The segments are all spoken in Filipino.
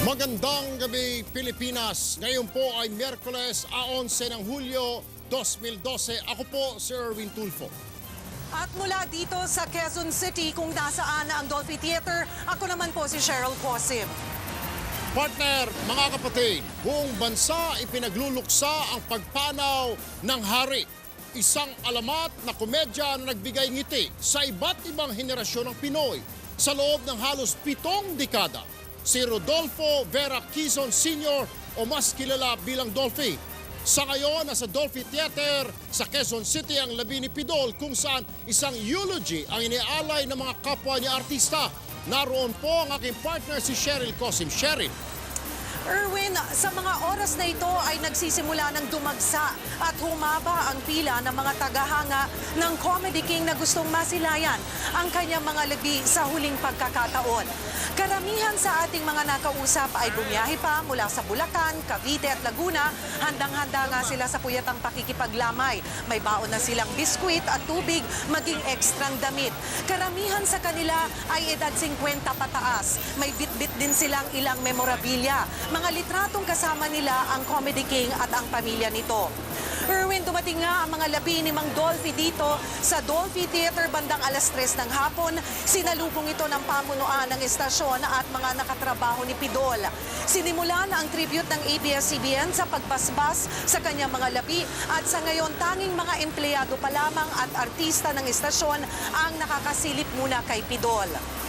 Magandang gabi Pilipinas. Ngayon po ay Miyerkules, 11 ng Hulyo 2012. Ako po si Erwin Tulfo. At mula dito sa Quezon City kung nasaan ang Dolphy Theater, ako naman po si Cheryl Cosim. Partner, mga kapatid, buong bansa ipinagluluksa ang pagpanaw ng hari. Isang alamat na komedya na nagbigay ngiti sa iba't ibang henerasyon ng Pinoy sa loob ng halos pitong dekada. Si Rodolfo Vera Quezon Sr. o mas kilala bilang Dolphy. Sa ngayon, nasa Dolphy Theater sa Quezon City ang labi ni Pidol kung saan isang eulogy ang inialay ng mga kapwa niya artista. Naroon po ang aking partner si Cheryl Cosim. Cheryl, Erwin, sa mga oras na ito ay nagsisimula ng dumagsa at humaba ang pila ng mga tagahanga ng Comedy King na gustong masilayan ang kanyang mga labi sa huling pagkakataon. Karamihan sa ating mga nakausap ay bumiyahe pa mula sa Bulacan, Cavite at Laguna. Handang-handa nga sila sa puyatang pakikipaglamay. May baon na silang biskwit at tubig, maging ekstrang damit. Karamihan sa kanila ay edad 50 pataas. May bit-bit din silang ilang memorabilia. Mga litratong kasama nila ang Comedy King at ang pamilya nito. Erwin, dumating nga ang mga labi ni Mang Dolphy dito sa Dolphy Theater bandang alas 3 ng hapon. Sinalubong ito ng pamunuan ng estasyon at mga nakatrabaho ni Pidol. Sinimulan ang tribute ng ABS-CBN sa pagbasbas sa kanyang mga labi at sa ngayon tanging mga empleyado pa lamang at artista ng estasyon ang nakakasilip muna kay Pidol.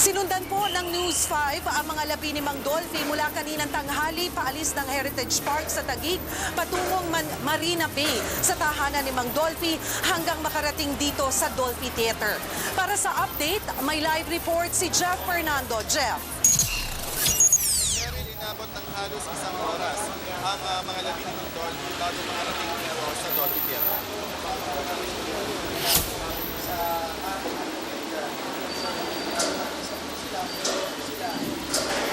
Sinundan po ng News 5 ang mga labi ni Mang Dolphy mula kaninang tanghali paalis ng Heritage Park sa Taguig patungong Man- Marina Bay sa tahanan ni Mang Dolphy hanggang makarating dito sa Dolphy Theater. Para sa update, may live report si Jeff Fernando. Jeff. Inabot ng halos isang oras ang ah, mga labi ng Dolphy bago makarating dito sa Dolphy Theater.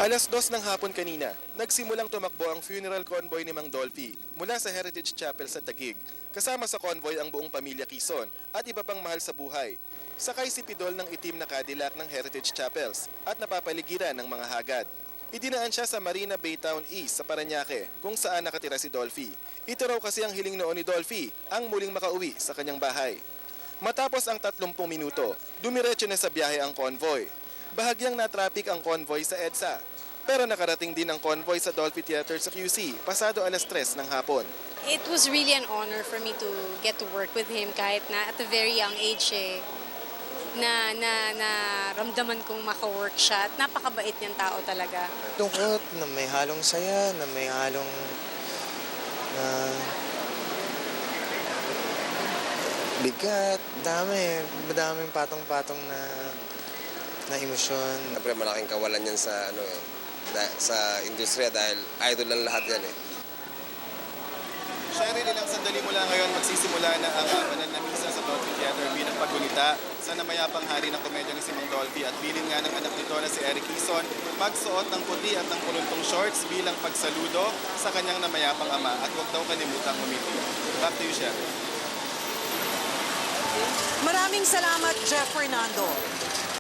Alas dos ng hapon kanina, nagsimulang tumakbo ang funeral convoy ni Mang Dolphy mula sa Heritage Chapel sa Taguig. Kasama sa convoy ang buong pamilya Quezon at iba pang mahal sa buhay. Sakay si Pidol ng itim na Cadillac ng Heritage Chapels at napapaligiran ng mga hagad. Idinaan siya sa Marina Baytown East sa Paranaque kung saan nakatira si Dolphy. Ito raw kasi ang hiling noon ni Dolphy, ang muling makauwi sa kanyang bahay. Matapos ang 30 minuto, dumiretso na sa biyahe ang convoy. Bahagyang na-traffic ang convoy sa EDSA. Pero nakarating din ang convoy sa Dolphy Theater sa QC pasado alas 3 ng hapon. It was really an honor for me to get to work with him kahit na at a very young age eh, na, na, na ramdaman kong maka-work siya at napakabait niyang tao talaga. lungkot, na may halong saya, na may halong na bigat, dami, madaming patong-patong na na emosyon. Siyempre malaking kawalan yan sa ano eh, sa industriya dahil idol lang lahat yan eh. Sherry, ilang sandali mula ngayon magsisimula na ang banal na misa sa Dolphy Theater bilang paggunita sa namayapang hari ng komedya ni Simon Dolphy at bilin nga ng anak nito na si Eric Quezon magsuot ng puti at ng puluntong shorts bilang pagsaludo sa kanyang namayapang ama at huwag daw kalimutang umiti. Back to you, Sherry. Maraming salamat, Jeff Fernando.